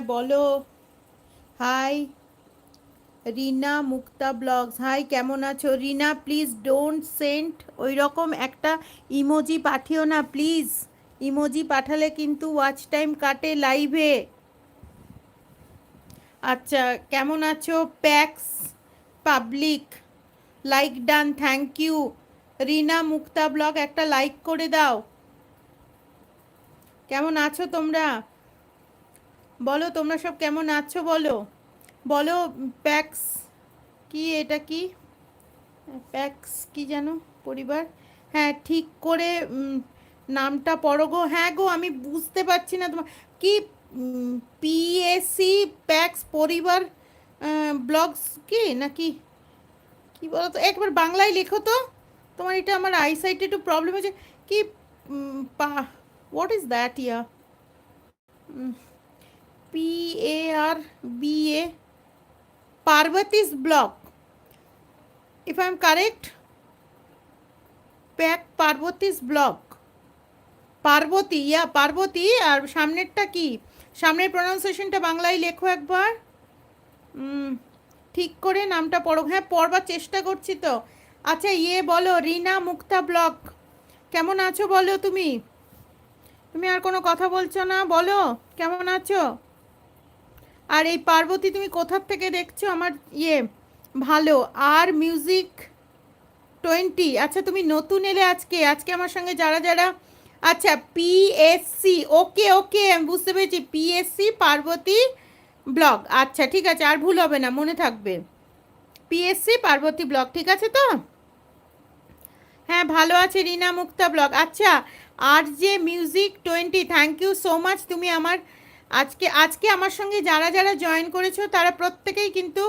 হ্যাঁ বলো। Hi Rina Mukta vlogs. Hi কেমন আছো? রিনা প্লিজ ডোন্ট সেন্ট ওই রকম একটা ইমোজি পাঠিও না প্লিজ ইমোজি পাঠালে কিন্তু ওয়াচ টাইম কাটে লাইভে আচ্ছা কেমন আছো? Packs public like done thank you Rina Mukta vlog একটা লাইক করে দাও। কেমন আছো তোমরা? বলো, তোমরা সব কেমন আছো বলো? বলো, প্যাক্স, কি এটা কি? প্যাক্স কি যেন পরিবার? হ্যাঁ ঠিক করে নামটা পড়ো গো। হ্যাঁ গো, আমি বুঝতে পারছি না তোমার কি পিএসসি প্যাক্স, পরিবার ব্লগস কি নাকি? কি বলো তো একবার বাংলায় লেখো তো। তোমার এটা আমার আইসাইটে একটু প্রবলেম হয়েছে। কি পা what is that yeah? P A R B A Parvati's block if I am correct pack Parvati's block Parvati yeah Parvati আর সামনেরটা কি? সামনের প্রনাউন্সিয়েশনটা বাংলায় লেখো একবার। ঠিক করে নামটা পড়ো। হ্যাঁ পড়বার চেষ্টা করছি তো। আচ্ছা ইয়ে বলো, রিনা মুক্তা ব্লক। কেমন আছো বলো তুমি? তুমি আর কোনো কথা বলছো না? বলো, কেমন আছো? আর এই পার্বতী তুমি কোথার থেকে দেখছ? আমার ইয়ে ভালো। আর মিউজিক টোয়েন্টি আচ্ছা তুমি নতুন এলে আজকে আজকে আমার সঙ্গে যারা যারা আচ্ছা পিএসসি ওকে ওকে আমি বুঝতে পেরেছি। PSC Parvati vlog. আচ্ছা ঠিক আছে, আর ভুল হবে না, মনে থাকবে। পিএসসি পার্বতী ব্লগ, ঠিক আছে তো? হ্যাঁ ভালো আছে, রিনা মুক্তা ব্লগ। আচ্ছা আর যে music twenty thank you so much তুমি আমার আজকে আজকে আমার সঙ্গে যারা যারা জয়েন করেছ, তারা প্রত্যেকেই কিন্তু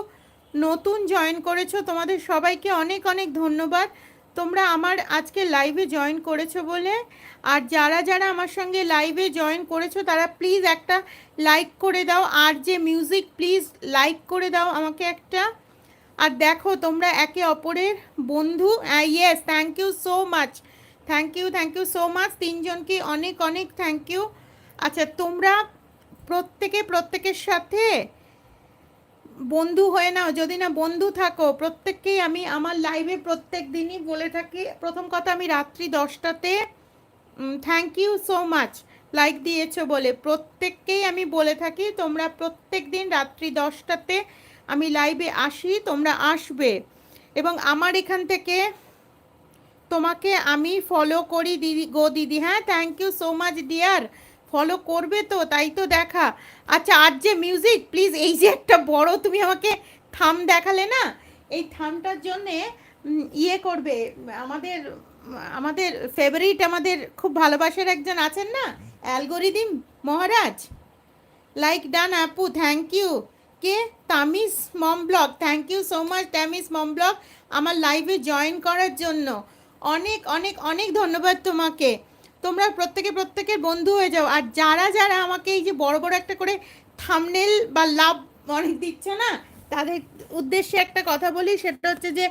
নতুন জয়েন করেছ। তোমাদের সবাইকে অনেক অনেক ধন্যবাদ। তোমরা আমার আজকে লাইভে জয়েন করেছ বলে। আর যারা যারা আমার সঙ্গে লাইভে জয়েন করেছ, তারা প্লিজ একটা লাইক করে দাও। আর যে মিউজিক প্লিজ লাইক করে দাও আমাকে একটা। আর দেখো, তোমরা একে অপরের বন্ধু। Yes thank you so much thank you thank you so much তিনজনকে অনেক অনেক থ্যাংক ইউ আচ্ছা তোমরা প্রত্যেকে প্রত্যেকের সাথে বন্ধু হয়ে নাও। যদি না বন্ধু থাকো, প্রত্যেককেই আমি আমার লাইভে প্রত্যেক দিনই বলে থাকি। প্রথম কথা, আমি রাত্রি দশটাতে thank you so much like দিয়েছ বলে প্রত্যেককেই আমি বলে থাকি। তোমরা প্রত্যেক দিন রাত্রি দশটাতে আমি লাইভে আসি, তোমরা আসবে। এবং আমার এখান থেকে তোমাকে আমি ফলো করি, দিদি, গো দিদি। হ্যাঁ thank you so much dear follow করবে তো, তাই তো দেখা। আচ্ছা আর যে মিউজিক প্লিজ এই যে একটা বড় তুমি আমাকে থাম দেখালে না, এই থামটার জন্যে ইয়ে করবে। আমাদের আমাদের ফেভারিট আমাদের খুব ভালোবাসার একজন আছেন না অ্যালগোরিদিম মহারাজ? লাইক ডান আপু thank you K? Tami's mom vlog thank you so much Tami's mom vlog আমার লাইভে জয়েন করার জন্য। অনেক অনেক অনেক ধন্যবাদ তোমাকে। তোমরা প্রত্যেকে প্রত্যেকের বন্ধু হয়ে যাও। আর যারা যারা আমাকে এই যে বড় বড় একটা করে থামনেল বা লাভ অনেক দিচ্ছে না, তাদের উদ্দেশ্যে একটা কথা বলি, সেটা হচ্ছে যে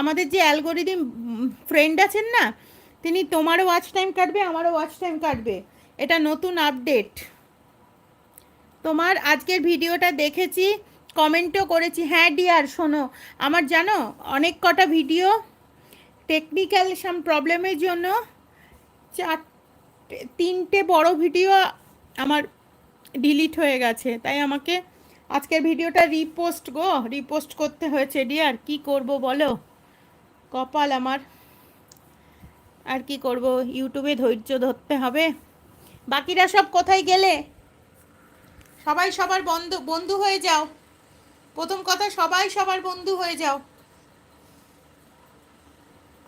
আমাদের যে অ্যালগোরিদিম ফ্রেন্ড আছেন না, তিনি তোমারও ওয়াচ টাইম কাটবে, আমারও ওয়াচ টাইম কাটবে। এটা নতুন আপডেট তোমার আজকের ভিডিওটা দেখেছি কমেন্টও করেছি। হ্যাঁ ডিয়ার শোনো, আমার জানো, অনেক কটা ভিডিও টেকনিক্যাল সাম প্রবলেমের জন্য চারটে তিনটে বড় ভিডিও আমার ডিলিট হয়ে গেছে। তাই আমাকে আজকের ভিডিওটা রিপোস্ট গো রিপোস্ট করতে হয়েছে ডিয়ার কি করব বলো? কপাল আমার। আর কি করব? ইউটিউবে ধৈর্য ধরতে হবে। বাকিরা সব কোথায় গেলে? সবাই সবার বন্ধু বন্ধু হয়ে যাও। প্রথম কথা, সবাই সবার বন্ধু হয়ে যাও।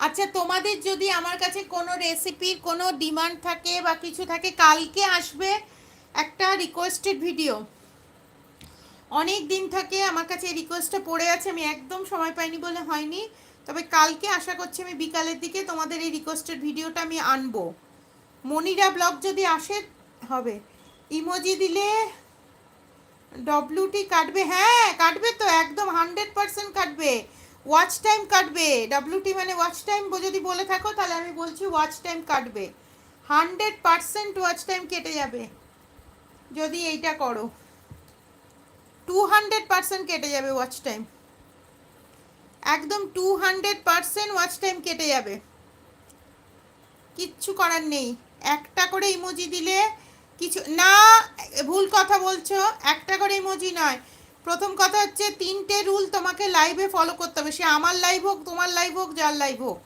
আচ্ছা তোমাদের যদি আমার কাছে কোনো রেসিপির কোনো ডিমান্ড থাকে বা কিছু থাকে, কালকে আসবে একটা রিকোয়েস্টেড ভিডিও অনেক দিন থেকে আমার কাছে এই রিকোয়েস্টটা পড়ে আছে, আমি একদম সময় পাইনি বলে হয়নি। তবে কালকে আশা করছি আমি বিকালের দিকে তোমাদের এই রিকোয়েস্টেড ভিডিওটা আমি আনব। মনিরা ব্লগ যদি আসে, হবে। ইমোজি দিলে ডব্লিউটি কাটবে। হ্যাঁ কাটবে তো, একদম হান্ড্রেড পার্সেন্ট কাটবে। ওয়াচ টাইম কাটবে। ডব্লিউটি মানে ওয়াচ টাইম যদি বলে থাকো, তাহলে আমি বলছি ওয়াচ টাইম কাটবে। হান্ড্রেড পার্সেন্ট ওয়াচ টাইম কেটে যাবে। যদি এইটা করো। টু হান্ড্রেড পার্সেন্ট কেটে যাবে ওয়াচ টাইম একদম two hundred percent watch time কেটে যাবে। কিচ্ছু করার নেই। একটা করে ইমোজি দিলে কিছু না, ভুল কথা বলছো। একটা করে ইমোজি নয়। প্রথম কথা হচ্ছে তিনটে রুল তোমাকে লাইভে ফলো করতে হবে। সে আমার লাইভ হোক, তোমার লাইভ হোক, যার লাইভ হোক।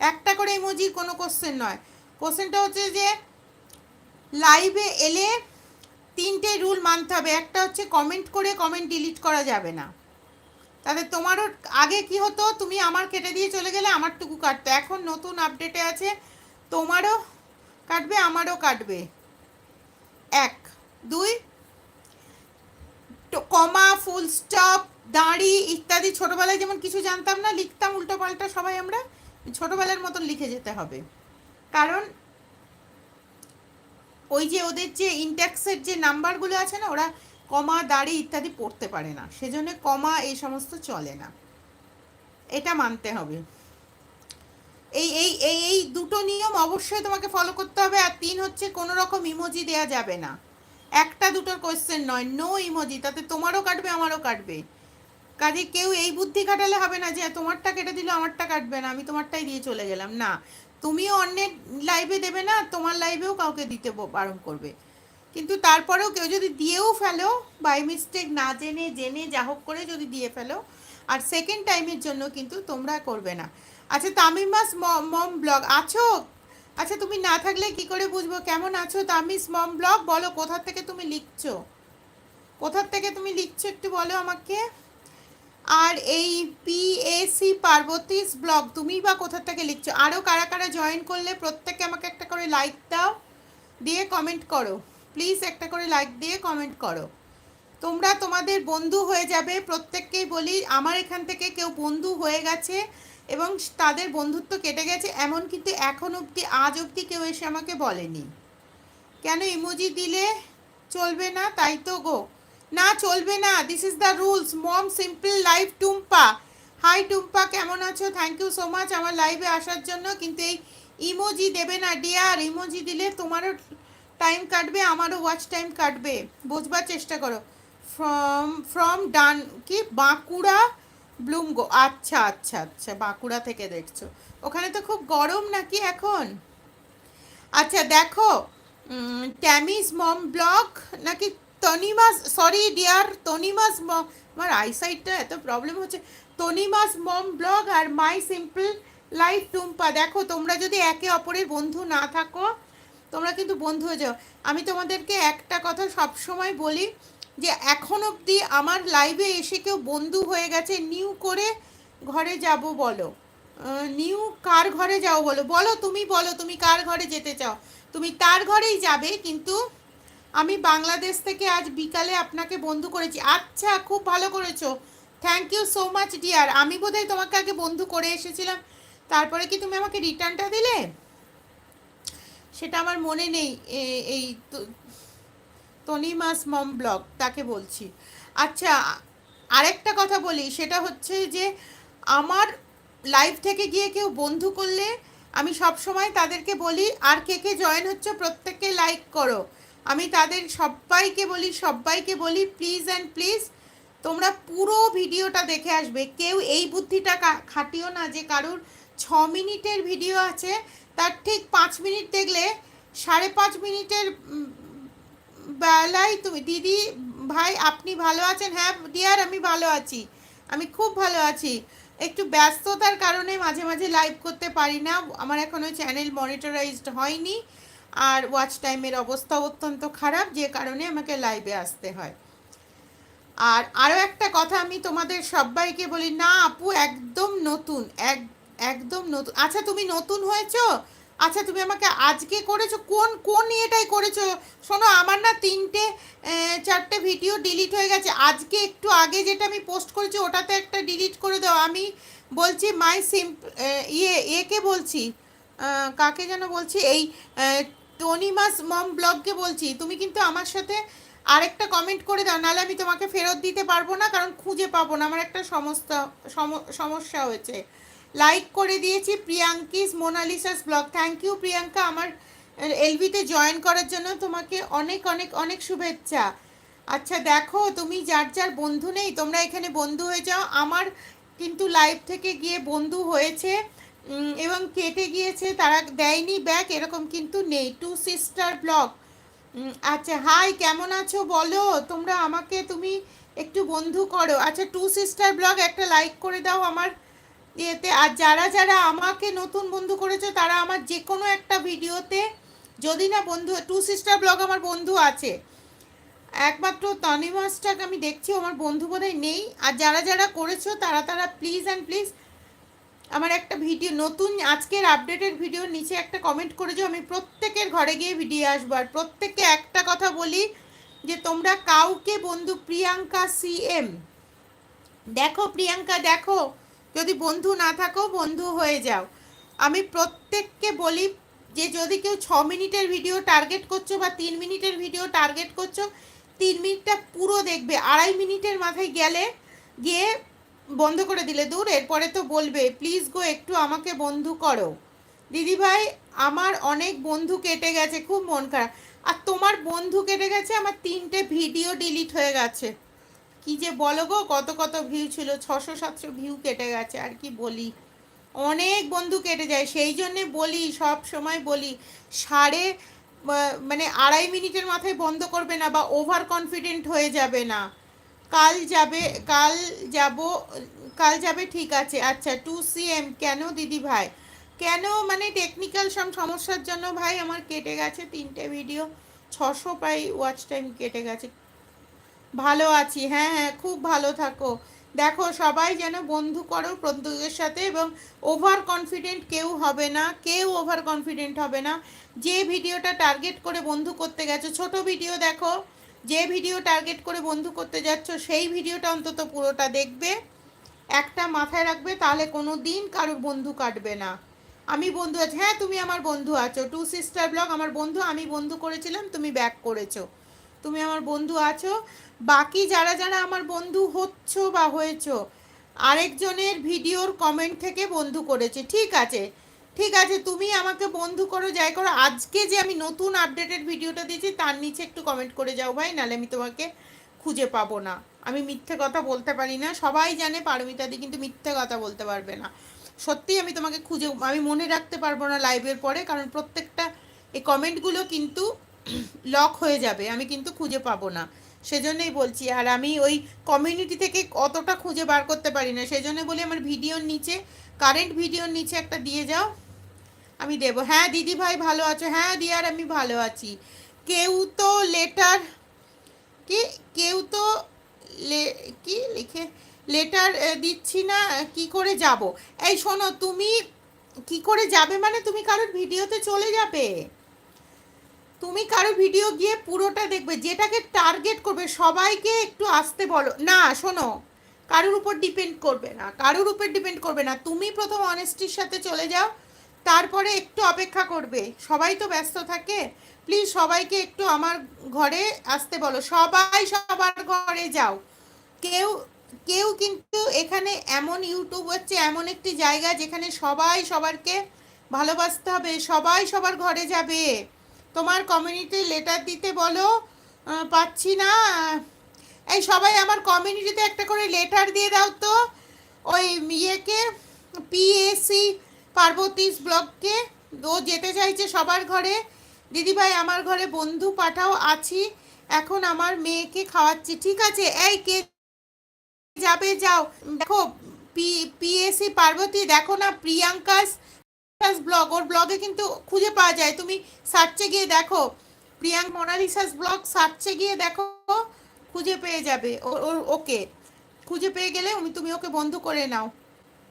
একটা করে ইমোজির কোনো কোশ্চেন নয়। কোশ্চেনটা হচ্ছে যে লাইভে এলে তিনটে রুল মানতে হবে। একটা হচ্ছে কমেন্ট করে কমেন্ট ডিলিট করা যাবে না। তাহলে তোমারও আগে কি হতো? তুমি আমার কেটে দিয়ে চলে গেলে আমারটুকু কাটতো। এখন নতুন আপডেটে আছে, তোমারও কাটবে, আমারও কাটবে। এক। দুই কমা ফুল স্টপ দাঁড়ি ইত্যাদি ছোটবেলায় যেমন কিছু জানতাম না, লিখতাম উল্টো পাল্টা সবাই আমরা ছোটবেলার মতন লিখে যেতে হবে। কারণ ওই যে ওদের যে ইনট্যাক্সের যে নাম্বারগুলো আছে না, ওরা কমা, দাড়ি ইত্যাদি পড়তে পারে না। সেজন্য কমা এই সমস্ত চলে না। এটা মানতে হবে। এই এই এই দুটো নিয়ম অবশ্যই তোমাকে ফলো করতে হবে, আর তিন হচ্ছে কোনো রকম ইমোজি দেয়া যাবে না। একটা দুটোর কোয়েশ্চেন নয় নো ইমোজি তাতে তোমারও কাটবে, আমারও কাটবে। কাজে কেউ এই বুদ্ধি কাটালে হবে না যে, তোমারটা কেটে দিল আমারটা কাটবে না, আমি তোমারটাই দিয়ে চলে গেলাম। না, তুমিও অন্যের লাইভে দেবে না, তোমার লাইভেও কাউকে দিতে বারণ করবে। কিন্তু তারপরেও কেউ যদি দিয়েও ফেলো বাই মিস্টেক না জেনে জেনে যা হোক করে যদি দিয়ে ফেলো, আর সেকেন্ড টাইমের জন্য কিন্তু তোমরা করবে না। আচ্ছা তামিমাস মম ব্লগ আছো? আচ্ছা তুমি না থাকলে কি করে বুঝব? কেমন আছো? Tami's, mom, vlog? বলো, কোথা থেকে তুমি লিখছো? কোথার থেকে তুমি লিখছো একটু বলো আমাকে। আর এই পিএসি পার্বতীস ব্লগ, তুমি বা কোথার থেকে লিখছো? আরও কারা কারা জয়েন করলে প্রত্যেকে আমাকে একটা করে লাইক দাও, দিয়ে কমেন্ট করো। প্লিজ একটা করে লাইক দিয়ে কমেন্ট করো। তোমরা তোমাদের বন্ধু হয়ে যাবে। প্রত্যেককেই বলি, আমার এখান থেকে কেউ বন্ধু হয়ে গেছে। এবং তাদের বন্ধুত্ব কেটে গেছে, এমন কিন্তু এখন অবধি, আজ অবধি কেউ এসে আমাকে বলেনি। কেন ইমোজি দিলে চলবে না? তাই তো গো। না, চলবে না। This is the rules mom simple life Tumpa. Hi Tumpa, কেমন আছো? থ্যাংক ইউ সো মাচ আমার লাইভে আসার জন্য কিন্তু এই ইমোজি দেবে না ডিয়ার ইমোজি দিলে তোমারও টাইম কাটবে, আমারও ওয়াচ টাইম কাটবে। বোঝবার চেষ্টা করো। ফ্রম ফ্রম ডান কি? বাঁকুড়া ব্লুমগো আচ্ছা আচ্ছা আচ্ছা বাঁকুড়া থেকে দেখছ। ওখানে তো খুব গরম নাকি এখন? আচ্ছা দেখো ট্যামিস মম ব্লগ নাকি তনিমাস সরি ডিয়ার তনিমাস মম, আমার আইসাইটটা এত প্রবলেম হচ্ছে। তনিমাস মম ব্লগ আর মাই সিম্পল লাইফ টুম্পা, দেখো, তোমরা যদি একে অপরের বন্ধু না থাকো, তোমরা কিন্তু বন্ধু হয়ে যাও। আমি তোমাদেরকে একটা কথা সব সময় বলি যে এখন অবধি আমার লাইভে এসে কেউ বন্ধু হয়ে গেছে নিউ করে ঘরে যাব বলো। নিউ কার ঘরে যাও বলো? বলো তুমি বলো তুমি কার ঘরে যেতে চাও? তুমি তার ঘরেই যাবে, কিন্তু আমি বাংলাদেশ থেকে আজ বিকালে আপনাকে বন্ধু করেছি। আচ্ছা খুব ভালো করেছ। Thank you so much dear আমি বোধহয় তোমাকে আগে বন্ধু করে এসেছিলাম। তারপরে কি তুমি আমাকে রিটার্নটা দিলে? সেটা আমার মনে নেই এই তনিমাস মম ব্লগ তাকে বলছি। আচ্ছা আরেকটা কথা বলি, সেটা হচ্ছে যে আমার লাইভ থেকে গিয়ে কেউ বন্ধু করলে আমি সব সময় তাদেরকে বলি, আর কে কে জয়েন হচ্ছে, প্রত্যেককে লাইক করো। আমি তাদের সবাইকে বলি সবাইকে বলি প্লিজ অ্যান্ড প্লিজ তোমরা পুরো ভিডিওটা দেখে আসবে। কেউ এই বুদ্ধিটা খাটিও না যে কারুর ছ মিনিটের ভিডিও আছে। তার ঠিক পাঁচ মিনিট দেখলে সাড়ে পাঁচ মিনিটের বেলায় তুমি, দিদি, ভাই, আপনি ভালো আছেন? হ্যাঁ ডিয়ার আমি ভালো আছি। আমি খুব ভালো আছি। একটু ব্যস্ততার কারণে মাঝে মাঝে লাইভ করতে পারি না। আমার এখনও চ্যানেল মনিটরাইজড হয়নি। আর ওয়াচ টাইমের অবস্থা অত্যন্ত খারাপ, যে কারণে আমাকে লাইভে আসতে হয়। আর আরও একটা কথা আমি তোমাদের সবাইকে বলি, না আপু, একদম নতুন, এক, একদম নতুন। আচ্ছা তুমি নতুন হয়েছো? আচ্ছা তুমি আমাকে আজকে করেছ? কোন কোন ইয়েটাই করেছ? শোনো, আমার না তিনটে চারটে ভিডিও ডিলিট হয়ে গেছে। আজকে একটু আগে যেটা আমি পোস্ট করেছি, ওটাতে একটা ডিলিট করে দাও। আমি বলছি মাই সিম্প ইয়ে একে বলছি কাকে যেন বলছি? এই টনিমাস মম ব্লগকে বলছি। তুমি কিন্তু আমার সাথে আরেকটা কমেন্ট করে দাও, নাহলে আমি তোমাকে ফেরত দিতে পারব না, কারণ খুঁজে পাবো না। আমার একটা সমস্যা সম- সমস্যা হয়েছে। লাইক করে দিয়েছি Priyanki's Monalisa's vlog. Thank you Priyanka. আমার এলবিতে জয়েন করার জন্য তোমাকে অনেক অনেক অনেক শুভেচ্ছা। আচ্ছা দেখো, তুমি যার যার বন্ধু নেই, তোমরা এখানে বন্ধু হয়ে যাও। আমার কিন্তু লাইভ থেকে গিয়ে বন্ধু হয়েছে এবং কেটে গিয়েছে, তারা দেয়নি ব্যাক এরকম কিন্তু নেই। Two sister vlog. আচ্ছা হাই কেমন আছো বলো? তোমরা আমাকে, তুমি একটু বন্ধু করো। আচ্ছা টু সিস্টার ব্লগ, একটা লাইক করে দাও আমার। ইয়েতে, আর যারা যারা আমাকে নতুন বন্ধু করেছ, তারা আমার যে কোনো একটা ভিডিওতে, যদি না বন্ধু টু সিস্টার ব্লগ আমার বন্ধু আছে। একমাত্র তনিমাসটাকে আমি দেখছি আমার বন্ধু বোধহয় নেই। আর যারা যারা করেছ, তারা তারা প্লিজ অ্যান্ড প্লিজ আমার একটা ভিডিও, নতুন আজকের আপডেটেড ভিডিওর নিচে একটা কমেন্ট করেছ, আমি প্রত্যেকের ঘরে গিয়ে ভিডিও আসব। আর প্রত্যেককে একটা কথা বলি, যে তোমরা কাউকে বন্ধু প্রিয়াঙ্কা সিএম দেখো প্রিয়াঙ্কা, দেখো। যদি বন্ধু না থাকো, বন্ধু হয়ে যাও। আমি প্রত্যেককে বলি যে, যদি কেউ ছ মিনিটের ভিডিও টার্গেট করছ বা তিন মিনিটের ভিডিও টার্গেট করছ, তিন মিনিটটা পুরো দেখবে। আড়াই মিনিটের মাথায় গেলে গিয়ে বন্ধ করে দিলে দূর। এরপরে তো বলবে প্লিজ গো, একটু আমাকে বন্ধু করো। দিদিভাই, আমার অনেক বন্ধু কেটে গেছে, খুব মন খারাপ। আর তোমার বন্ধু কেটে গেছে, আমার তিনটে ভিডিও ডিলিট হয়ে গেছে। কি যে বলো গো, কত কত ভিউ ছিল, ছশো সাতশো ভিউ কেটে গেছে, আর কি বলি। অনেক বন্ধু কেটে যায়, সেই জন্যে বলি, সব সময় বলি, সাড়ে মানে আড়াই মিনিটের মাথায় বন্ধ করবে না বা ওভার কনফিডেন্ট হয়ে যাবে না। কাল যাবে, কাল যাব, কাল যাবে ঠিক আছে আচ্ছা টু সিএম কেন দিদি ভাই? কেন মানে টেকনিক্যাল সব সমস্যার জন্য ভাই আমার কেটে গেছে তিনটে ভিডিও ছশো প্রায় ওয়াচ টাইম কেটে গেছে। ভালো আছি হ্যাঁ হ্যাঁ খুব ভালো থাকো। দেখো, সবাই যেন বন্ধু করো বন্ধুদের সাথে এবং ওভার কনফিডেন্ট কেউ হবে না, কেউ ওভার কনফিডেন্ট হবে না। যে ভিডিওটা টার্গেট করে বন্ধু করতে গেছো, ছোট ভিডিও দেখো, যে ভিডিও টার্গেট করে বন্ধু করতে যাচ্ছ, সেই ভিডিওটা অন্তত পুরোটা দেখবে। একটা মাথায় রাখবে, তাহলে কোনো দিন কারোর বন্ধু কাটবে না। আমি বন্ধু আছি হ্যাঁ তুমি আমার বন্ধু আছো। টু সিস্টার ব্লগ আমার বন্ধু, আমি বন্ধু করেছিলাম, তুমি ব্যাক করেছ। তুমি আমার বন্ধু আছো। বাকি যারা যারা আমার বন্ধু হচ্ছ বা হয়েছো, আরেকজনের ভিডিওর কমেন্ট থেকে বন্ধু করেছে। ঠিক আছে। ঠিক আছে, তুমি আমাকে বন্ধু করো, যাই করো। আজকে যে আমি নতুন আপডেটেড ভিডিওটা দিয়েছি, তার নিচে একটু কমেন্ট করে যাও ভাই নাহলে আমি তোমাকে খুঁজে পাবো না। আমি মিথ্যে কথা বলতে পারি না। সবাই জানে পারমিতাদি কিন্তু মিথ্যে কথা বলতে পারবে না। সত্যিই আমি তোমাকে খুঁজে, আমি মনে রাখতে পারব না লাইভের পরে, কারণ প্রত্যেকটা এই কমেন্টগুলো কিন্তু লক হয়ে যাবে, আমি কিন্তু খুঁজে পাবো না। সেজন্যই বলছি, আর আমি ওই কমিউনিটি থেকে অতটা খুঁজে বার করতে পারি না। সেজন্য বলি আমার ভিডিওর নিচে কারেন্ট ভিডিওর নিচে একটা দিয়ে যাও। আমি দেবো হ্যাঁ দিদি ভাই ভালো আছো? হ্যাঁ দিয়ার, আমি ভালো আছি। কেউ তো লেটার কি? কেউ তো লে কি লিখে? লেটার দিচ্ছি না, কি করে যাব? এই শোনো, তুমি কি করে যাবে মানে তুমি কারোর ভিডিওতে চলে যাবে? তুমি কারও ভিডিও গিয়ে পুরোটা দেখবে, যেটাকে টার্গেট করবে, সবাইকে একটু আসতে বলো। না, শোনো, কারোর উপর ডিপেন্ড করবে না, কারোর উপর ডিপেন্ড করবে না। তুমি প্রথম অনেস্টির সাথে চলে যাও, তারপরে একটু অপেক্ষা করবে। সবাই তো ব্যস্ত থাকে প্লিজ সবাইকে একটু আমার ঘরে আসতে বলো। সবাই সবার ঘরে যাও। কেউ কেউ কিন্তু এখানে এমন ইউটিউব হচ্ছে, এমন একটি জায়গা যেখানে সবাই সবারকে ভালোবাসতে হবে, সবাই সবার ঘরে যাবে। তোমার কমিউনিটি লেটার দিতে বলো পাচ্ছি না। এই সবাই আমার কমিউনিটিতে একটা করে লেটার দিয়ে দাও তো। ওই ইয়েকে পিএসসি পার্বতীস ব্লগকে ও যেতে চাইছে সবার ঘরে। দিদিভাই, আমার ঘরে বন্ধু পাঠাও, আছি। এখন আমার মেয়েকে খাওয়াচ্ছি। ঠিক আছে, এই কে যাবে, যাও। দেখো পি পিএসসি পার্বতী, দেখো না, প্রিয়াঙ্কাস ব্লগ ওর ব্লগে কিন্তু খুঁজে পাওয়া যায়। তুমি সার্চে গিয়ে দেখো প্রিয়াঙ্ক মোনালিসাস ব্লগ সার্চে গিয়ে দেখো, খুঁজে পেয়ে যাবে। ওর ওকে। খুঁজে পেয়ে গেলে তুমি ওকে বন্ধ করে নাও।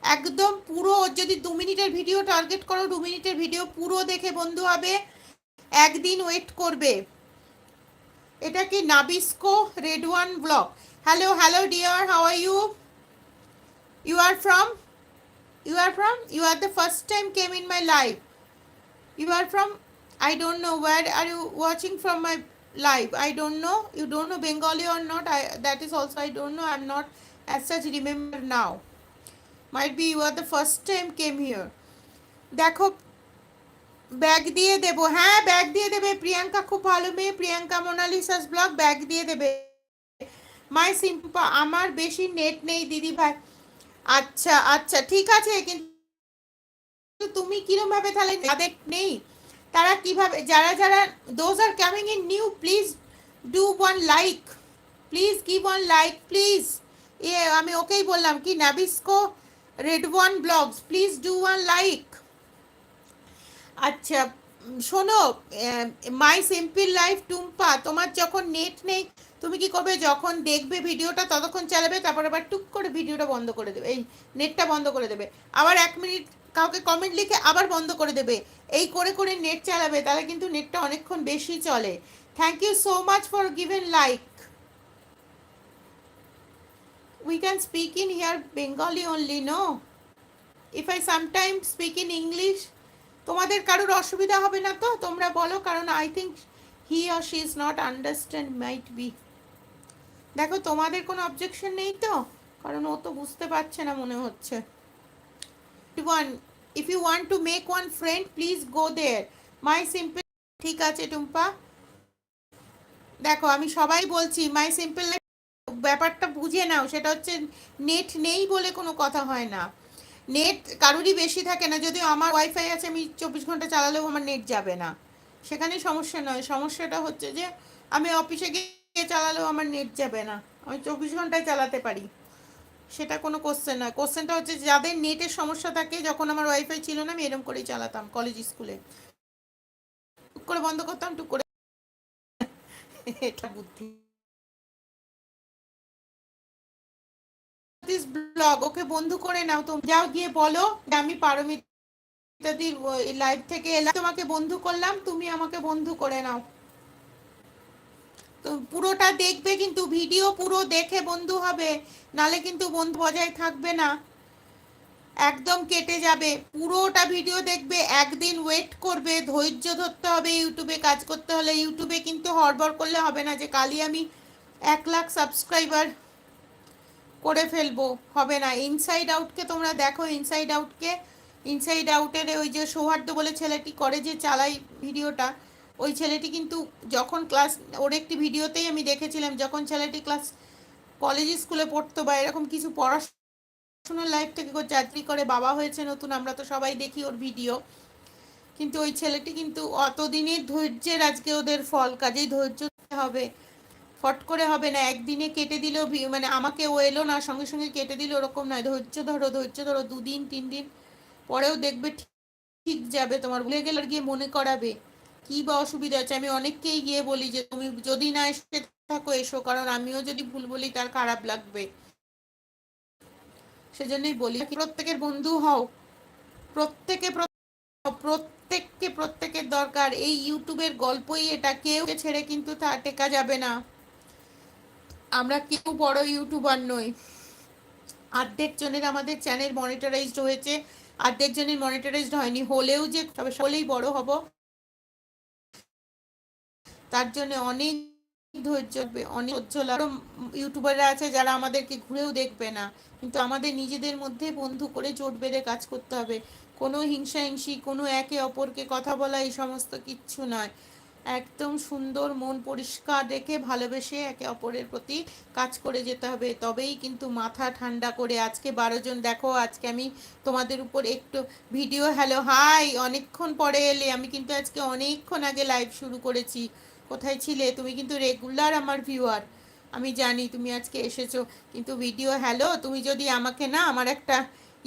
একদম পুরো, ওর যদি দু মিনিটের ভিডিও টার্গেট করো, দু মিনিটের ভিডিও পুরো দেখে বন্ধু হবে। একদিন ওয়েট করবে। এটা কি Nabisco red one vlog hello hello dear how are you you are from you are from you are the first time came in my live you are from i don't know where are you watching from my live i don't know you don't know bengali or not i that is also i don't know i'm not as such remember now might be you are the first time came here দেখো bag দিয়ে দেবো হ্যাঁ bag দিয়ে দেবে প্রিয়াঙ্কা খুব ভালো মেয়ে Priyanka মোনালিসাস blog bag দিয়ে দেবে মাই সিম্পা আমার বেশি নেট নেই দিদি ভাই আচ্ছা আচ্ছা ঠিক আছে। কিন্তু তুমি কিরম ভাবে তাহলে যাদের নেই? তারা কীভাবে, যারা যারা those are coming in new please do one like please give one like please এ, আমি ওকেই বললাম কি Nabisco red one vlogs please do one like আচ্ছা শোনো মাই সিম্পল লাইফ টুম্পা, তোমার যখন নেট নেই তুমি কি করবে? যখন দেখবে ভিডিওটা, ততক্ষণ চালাবে, তারপর আবার টুক করে ভিডিওটা বন্ধ করে দেবে। এই নেটটা বন্ধ করে দেবে। আবার এক মিনিট কাউকে কমেন্ট লিখে আবার বন্ধ করে দেবে। এই করে করে নেট চালাবে, তাহলে কিন্তু নেটটা অনেকক্ষণ বেশি চলে। Thank you so much for given like we can speak in here bengali only, no? If i sometimes speak in english, তোমাদের কারোর অসুবিধা হবে না তো? তোমরা বলো, কারণ I think he or she is not understand might be দেখো, তোমাদের কোনো অবজেকশন নেই তো? কারণ ও তো বুঝতে পারছে না মনে হচ্ছে। One if you want to make one friend please go there my simple ঠিক আছে, টুম্পা। দেখো, আমি সবাই বলছি মাই সিম্পল ব্যাপারটা বুঝে নাও। সেটা হচ্ছে নেট নেই বলে কোনো কথা হয় না। নেট কারোরই বেশি থাকে না। যদিও আমার ওয়াইফাই আছে, আমি চব্বিশ ঘণ্টা চালালেও আমার নেট যাবে না। সেখানে সমস্যা নয়। সমস্যাটা হচ্ছে যে, আমি অফিসে গিয়ে চালালেও আমার নেট যাবে না। আমি চব্বিশ ঘন্টায় চালাতে পারি। সেটা কোনো কোশ্চেন নয়। কোশ্চেনটা হচ্ছে যাদের নেটের সমস্যা থাকে, যখন আমার ওয়াইফাই ছিল না, আমি এরকম করেই চালাতাম কলেজ স্কুলে টুক করে বন্ধ করতাম, টুক করে এটা বুদ্ধি। ব্লগ ওকে বন্ধু করে নাও তুমি যাও গিয়ে বলো আমি পারমিতাদির লাইভ থেকে এলাম। তোমাকে বন্ধু করলাম, তুমি আমাকে বন্ধু করে নাও। পুরোটা দেখবে কিন্তু, ভিডিও পুরো দেখে বন্ধু হবে। নালে কিন্তু বন্ধু বজায় থাকবে না। একদম কেটে যাবে। পুরোটা ভিডিও দেখবে, একদিন ওয়েট করবে। ধৈর্য ধরতে হবে ইউটিউবে, কাজ করতে হলে। ইউটিউবে কিন্তু হড়বড় করলে হবে না যে, কালই আমি এক লাখ সাবস্ক্রাইবার করে ফেলব। হবে না। ইনসাইড আউটকে তোমরা দেখো ইনসাইড আউটকে ইনসাইড আউটের ওই যে সৌহার্দ্য বলে ছেলেটি করে যে, চালাই ভিডিওটা। ওই ছেলেটি কিন্তু যখন ক্লাস ওর একটি ভিডিওতেই আমি দেখেছিলাম, যখন ছেলেটি ক্লাস কলেজ স্কুলে পড়তো বা এরকম কিছু পড়াশোনার লাইফ থেকে চাকরি করে, বাবা হয়েছে নতুন, আমরা তো সবাই দেখি ওর ভিডিও কিন্তু ওই ছেলেটি কিন্তু অতদিনের ধৈর্যের আজকে ওদের ফল, কাজেই ধৈর্য হবে। ফট করে হবে না, একদিনে কেটে দিলেও মানে আমাকে ও এলো না, সঙ্গে সঙ্গে কেটে দিল, ওরকম নয়। ধৈর্য ধরো ধৈর্য ধরো, দুদিন, তিন দিন, পরেও দেখবে ঠিক যাবে, তোমার ভুলে গেলে গিয়ে মনে করাবে। কি বা অসুবিধা আছে আমি অনেককেই গিয়ে বলি যে, তুমি যদি না এসে থাকো, এসো। কারণ আমিও যদি ভুল বলি, তার খারাপ লাগবে। সেজন্যই বলি, প্রত্যেকের বন্ধু হও। প্রত্যেকে প্রত্যেককে প্রত্যেকের দরকার। এই ইউটিউবের গল্পই এটা। কেউ ছেড়ে কিন্তু তা টেকা যাবে না। আমরা কেউ বড় ইউটিউবার নই। আর্ধেক জনের আমাদের চ্যানেল মনিটারাইজড হয়েছে। আর্ধেক জনের মনিটারাইজড হয়নি। হলেও যে, তবে সকলেই বড় হব। তার জন্য অনেক ধৈর্য অনেক ধৈর্য ইউটিউবাররা আছে যারা আমাদেরকে ঘুরেও দেখবে না, কিন্তু আমাদের নিজেদের মধ্যে বন্ধু করে জোট বেঁধে কাজ করতে হবে। কোনো হিংসা হিংসি কোনো একে অপরকে কথা বলা এই সমস্ত কিচ্ছু নয়। একদম সুন্দর মন পরিষ্কার রেখে ভালোবেসে একে অপরের প্রতি কাজ করে যেতে হবে। তবেই কিন্তু মাথা ঠান্ডা করে আজকে বারো জন, দেখো আজকে আমি তোমাদের উপর একটু ভিডিও, হ্যালো, হাই, অনেকক্ষণ পরে এলে, আমি কিন্তু আজকে অনেকক্ষণ আগে লাইভ শুরু করেছি। কোথায় ছিলে? তুমি কিন্তু রেগুলার আমার ভিউয়ার আমি জানি তুমি আজকে এসেছ, কিন্তু ভিডিও হ্যালো তুমি যদি আমাকে না, আমার একটা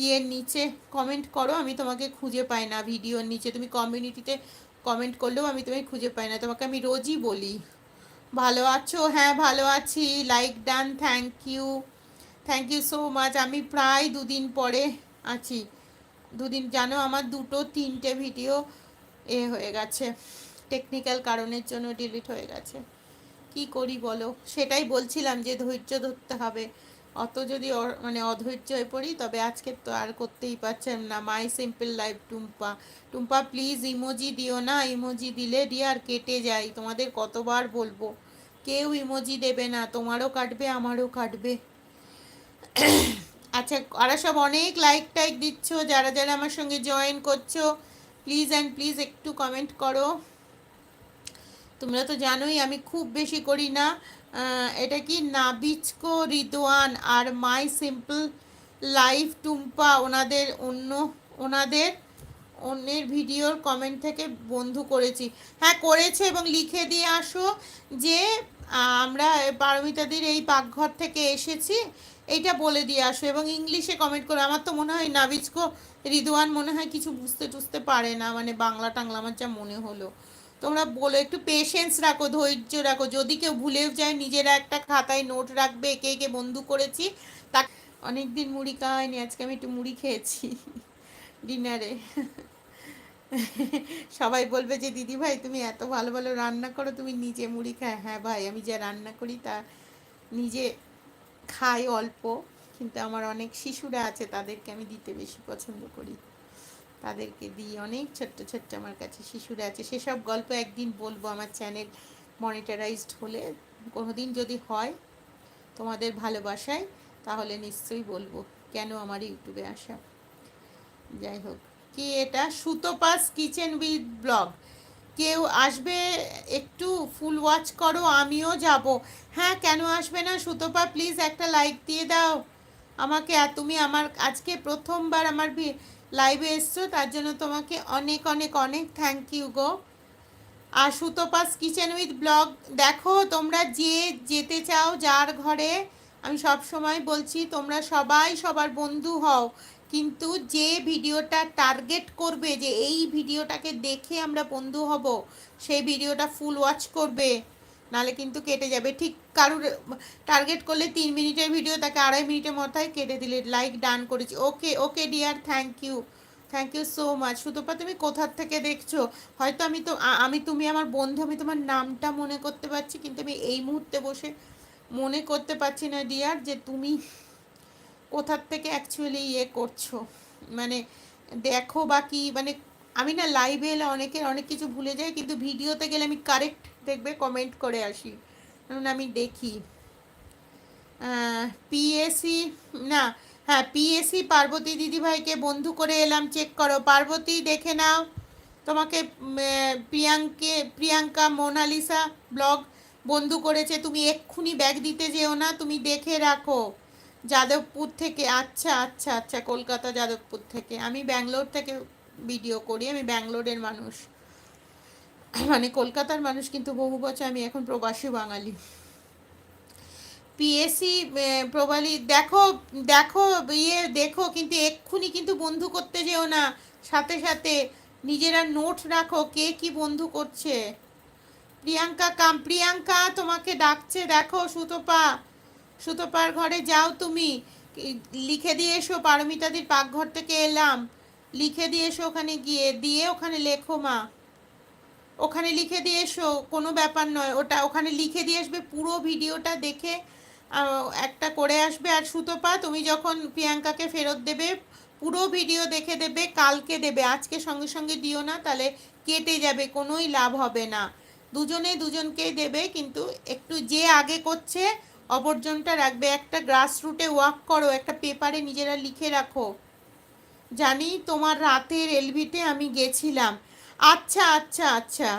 ইয়ের নিচে কমেন্ট করো, আমি তোমাকে খুঁজে পাই না ভিডিওর নিচে। তুমি কমিউনিটিতে কমেন্ট করলেও আমি তোমায় খুঁজে পাই না। তোমাকে আমি রোজই বলি। ভালো আছো? হ্যাঁ ভালো আছি। Like done thank you thank you so much আমি প্রায় দুদিন পরে আছি। দুদিন, জানো, আমার দুটো, তিনটে ভিডিও এ হয়ে গেছে। টেকনিক্যাল কারণের জন্য ডিলিট হয়ে গেছে। কি করি বলো? সেটাই বলছিলাম যে ধৈর্য ধরতে হবে। অত যদি মানে অধৈর্য হয়ে পড়ি, তবে আজকে তো আর করতেই পারছেন না। My simple life Tumpa. Tumpa please emoji দিও না। ইমোজি দিলে দিয়ে আর কেটে যাই তোমাদের কতবার বলব? কেউ ইমোজি দেবে না। তোমারও কাটবে, আমারও কাটবে। আচ্ছা আরা সব অনেক লাইক টাইক দিচ্ছ। যারা যারা আমার সঙ্গে জয়েন করছ প্লিজ অ্যান্ড প্লিজ একটু কমেন্ট করো। তোমরা তো জানোই আমি খুব বেশি করি না। এটা কি নাবিচকো রিদওয়ান আর মাই সিম্পল লাইফ টুম্পা ওনাদের অন্য, ওনাদের অন্যের ভিডিওর কমেন্ট থেকে বন্ধু করেছি। হ্যাঁ করেছে এবং লিখে দিয়ে আসো যে আমরা পারমিতাদির এই পাকঘর থেকে এসেছি এটা বলে দিয়ে আসো এবং ইংলিশে কমেন্ট করো। আমার তো মনে হয় নাবিজকো রিদওয়ান মনে হয় কিছু বুঝতে টুঝতে পারে না মানে বাংলা টাংলা আমার যা মনে হলো। তোমরা বলো, একটু পেশেন্স রাখো, ধৈর্য রাখো। যদি কেউ ভুলেও যায়, নিজেরা একটা খাতায় নোট রাখবে, একে একে বন্ধু করেছি। তা অনেকদিন মুড়ি খাওয়াইনি, আজকে আমি একটু মুড়ি খেয়েছি ডিনারে। সবাই বলবে যে, দিদি ভাই, তুমি এত ভালো ভালো রান্না করো, তুমি নিজে মুড়ি খায়। হ্যাঁ ভাই, আমি যা রান্না করি তা নিজে খাই অল্প, কিন্তু আমার অনেক শিশুরা আছে, তাদেরকে আমি দিতে বেশি পছন্দ করি। তাদেরকে দিই অনেক ছোট্ট ছোট্ট আমার কাছে শিশুরা আছে। সেসব গল্প একদিন বলব আমার চ্যানেল মনিটারাইজড হলে। কোনোদিন যদি হয় তোমাদের ভালোবাসায়, তাহলে নিশ্চয়ই বলব কেন আমার ইউটিউবে আসা। যাই হোক, কি এটা? Sutopa's kitchen with blog. কেউ আসবে, একটু ফুল ওয়াচ করো, আমিও যাব। হ্যাঁ কেন আসবে না? সুতোপা প্লিজ একটা লাইক দিয়ে দাও। আমাকে তুমি আমার, আজকে প্রথমবার আমার লাইভে এসছো, তার জন্য তোমাকে অনেক অনেক অনেক থ্যাংক ইউ গো। আর সুতোপাস কিচেন উইথ ব্লগ দেখো তোমরা যে যেতে চাও যার ঘরে, আমি সব সময় বলছি তোমরা সবাই সবার বন্ধু হও, কিন্তু যে ভিডিওটা টার্গেট করবে, যে এই ভিডিওটাকে দেখে আমরা বন্ধু হব, সেই ভিডিওটা ফুল ওয়াচ করবে। নালে কিন্তু কেটে যাবে। ঠিক কারুর, টার্গেট করলে তিন মিনিটের ভিডিও, তাকে আড়াই মিনিটের মাথায় কেটে দিলে। লাইক ডান করেছি। Okay okay dear, thank you. Thank you so much. Sutopa, তুমি কোথার থেকে দেখছ? হয়তো আমি তো আমি, তুমি আমার বন্ধু, আমি তোমার নামটা মনে করতে পারছি, কিন্তু আমি এই মুহূর্তে বসে মনে করতে পারছি না ডিয়ার, যে তুমি কোথার থেকে অ্যাকচুয়ালি ইয়ে করছ। মানে দেখো বা কি মানে আমি না লাইভে এলে অনেকের অনেক কিছু ভুলে যাই, কিন্তু ভিডিওতে গেলে আমি কারেক্ট দেখবে কমেন্ট করে আসি। কারণ আমি দেখি পিএসি না হ্যাঁ পিএসি পার্বতী দিদিভাইকে বন্ধু করে এলাম চেক করো। পার্বতী, দেখে নাও। তোমাকে প্রিয়াঙ্কে, প্রিয়াঙ্কা মোনালিসা ব্লগ বন্ধু করেছে। তুমি এক্ষুনি ব্যাগ দিতে যেও না, তুমি দেখে রাখো। যাদবপুর থেকে আচ্ছা আচ্ছা আচ্ছা কলকাতা যাদবপুর থেকে। আমি ব্যাঙ্গালোর থেকে ভিডিও করি, আমি ব্যাঙ্গালোরের মানুষ। মানে কলকাতার মানুষ কিন্তু বহু বছর আমি এখন প্রবাসী বাঙালি। পিএসসি প্রবালি, দেখো দেখো ইয়ে দেখো, কিন্তু এক্ষুনি কিন্তু বন্ধু করতে যেও না। সাথে সাথে নিজেরা নোট রাখো কে কি বন্ধু করছে। প্রিয়াঙ্কা কাম, প্রিয়াঙ্কা তোমাকে ডাকছে, দেখো, সুতপা, সুতপার ঘরে যাও তুমি। লিখে দিয়ে এসো পারমিতাদির পাকঘর থেকে এলাম। লিখে দিয়ে এসো ওখানে গিয়ে, দিয়ে ওখানে লেখো মা। ওখানে লিখে দিয়ে এসো, কোনো ব্যাপার নয়। ওটা ওখানে লিখে দিয়ে আসবে, পুরো ভিডিওটা দেখে একটা করে আসবে। আর সুতপা, তুমি যখন প্রিয়াঙ্কাকে ফেরত দেবে, পুরো ভিডিও দেখে দেবে, কালকে দেবে। আজকে সঙ্গে সঙ্গে দিও না, তাহলে কেটে যাবে, কোনোই লাভ হবে না। দুজনে দুজনকেই দেবে, কিন্তু একটু যে আগে করছে, অবর্জনটা রাখবে। একটা গ্রাস রুটে ওয়াক করো, একটা পেপারে নিজেরা লিখে রাখো। জানি তোমার রাতের এলভিতে আমি গেছিলাম। আচ্ছা আচ্ছা আচ্ছা।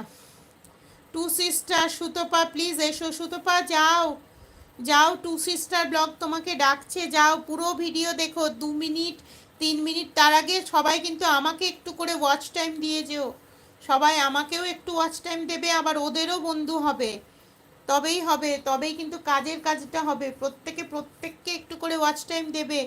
টু সিস্টার সুতপা প্লিজ এসো। সুতপা, যাও। যাও টু সিস্টার ব্লগ তোমাকে ডাকছে। যাও, পুরো ভিডিও দেখো। দু মিনিট, তিন মিনিট, তার আগে সবাই কিন্তু আমাকে একটু করে ওয়াচ টাইম দিয়ে যেও। সবাই আমাকেও একটু ওয়াচ টাইম দেবে, আবার ওদেরও বন্ধু হবে। তবেই হবে, তবেই কিন্তু কাজের কাজটা হবে। প্রত্যেকে প্রত্যেককে একটু করে ওয়াচ টাইম দেবে।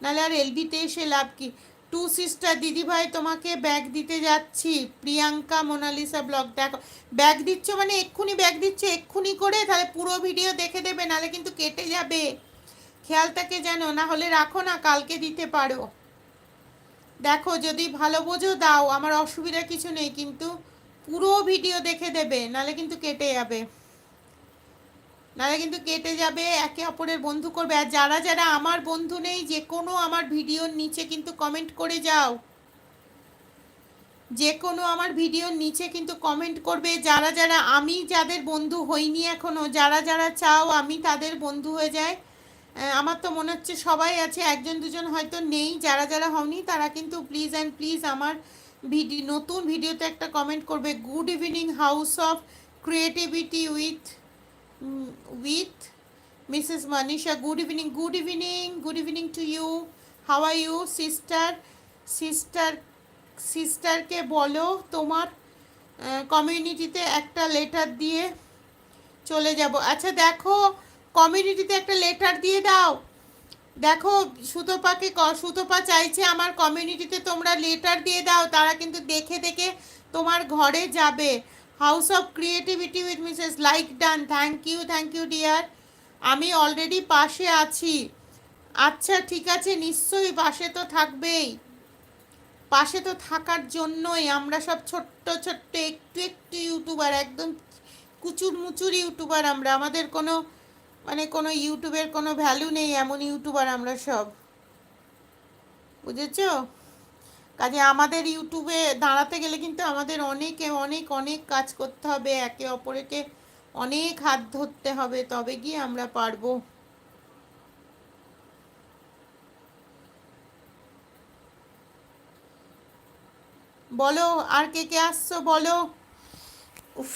নাহলে আর এলবিতে এসে লাভ কি? টু সিস্টার দিদিভাই, তোমাকে ব্যাগ দিতে যাচ্ছি। প্রিয়াঙ্কা, মোনালিসা ব্লগ দেখো। ব্যাগ দিচ্ছ মানে এক্ষুনি ব্যাগ দিচ্ছ, এক্ষুনি করে তাহলে পুরো ভিডিও দেখে দেবে, নাহলে কিন্তু কেটে যাবে। খেয়াল থাকে যেন না হলে রাখো না, কালকে দিতে পারো। দেখো, যদি ভালো বোঝো, দাও। আমার অসুবিধা কিছু নেই, কিন্তু পুরো ভিডিও দেখে দেবে, নাহলে কিন্তু কেটে যাবে। নাহলে কিন্তু কেটে যাবে একে অপরের বন্ধু করবে। আর যারা যারা আমার বন্ধু নেই যে কোনো আমার ভিডিওর নিচে কিন্তু কমেন্ট করে যাও। যে কোনো আমার ভিডিওর নিচে কিন্তু কমেন্ট করবে। যারা যারা আমি যাদের বন্ধু হইনি এখনও যারা যারা চাও আমি তাদের বন্ধু হয়ে যায়। আমার তো মনে হচ্ছে সবাই আছে একজন দুজন হয়তো নেই যারা যারা হওনি তারা কিন্তু প্লিজ অ্যান্ড প্লিজ আমার ভিডিও নতুন ভিডিওতে একটা কমেন্ট করবে। Good evening house of creativity mm, with Mrs. Manisha. Good evening, good evening, good evening to you. How are you, sister? Sister, সিস্টারকে বলো তোমার কমিউনিটিতে একটা লেটার দিয়ে চলে যাব আচ্ছা দেখো কমিউনিটিতে একটা লেটার দিয়ে দাও দেখো সুতোপাকে সুতোপা চাইছে আমার কমিউনিটিতে তোমরা লেটার দিয়ে দাও তারা কিন্তু দেখে দেখে তোমার ঘরে যাবে house of creativity with Mrs like done thank you thank you dear আমি অলরেডি পাশে আছি। আচ্ছা ঠিক আছে, নিশ্চয়ই পাশে তো থাকবেই। পাশে তো থাকার জন্যই আমরা সব ছোট্ট ছোট্ট, একটু একটু ইউটিউবার একদম কুচুর মুচুর ইউটিউবার আমরা। আমাদের কোনো মানে কোনো ইউটিউবের কোনো ভ্যালু নেই, এমন ইউটিউবার আমরা সব। বুঝেছ? কাজে আমাদের ইউটিউবে দাঁড়াতে গেলে কিন্তু আমাদের অনেকে, অনেক অনেক কাজ করতে হবে, একে অপরকে অনেক হাত ধরতে হবে, তবে গিয়ে আমরা পারব। বলো, আর কে কে আসছো বলো? উফ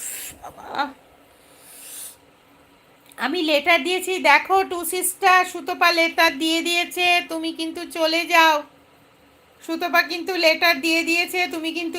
আমি লেটার দিয়েছি, দেখো টু সিস্টার সুতপা লেটার দিয়ে দিয়েছে, তুমি কিন্তু চলে যাও। সুতপা কিন্তু লেটার দিয়ে দিয়েছে তুমি কিন্তু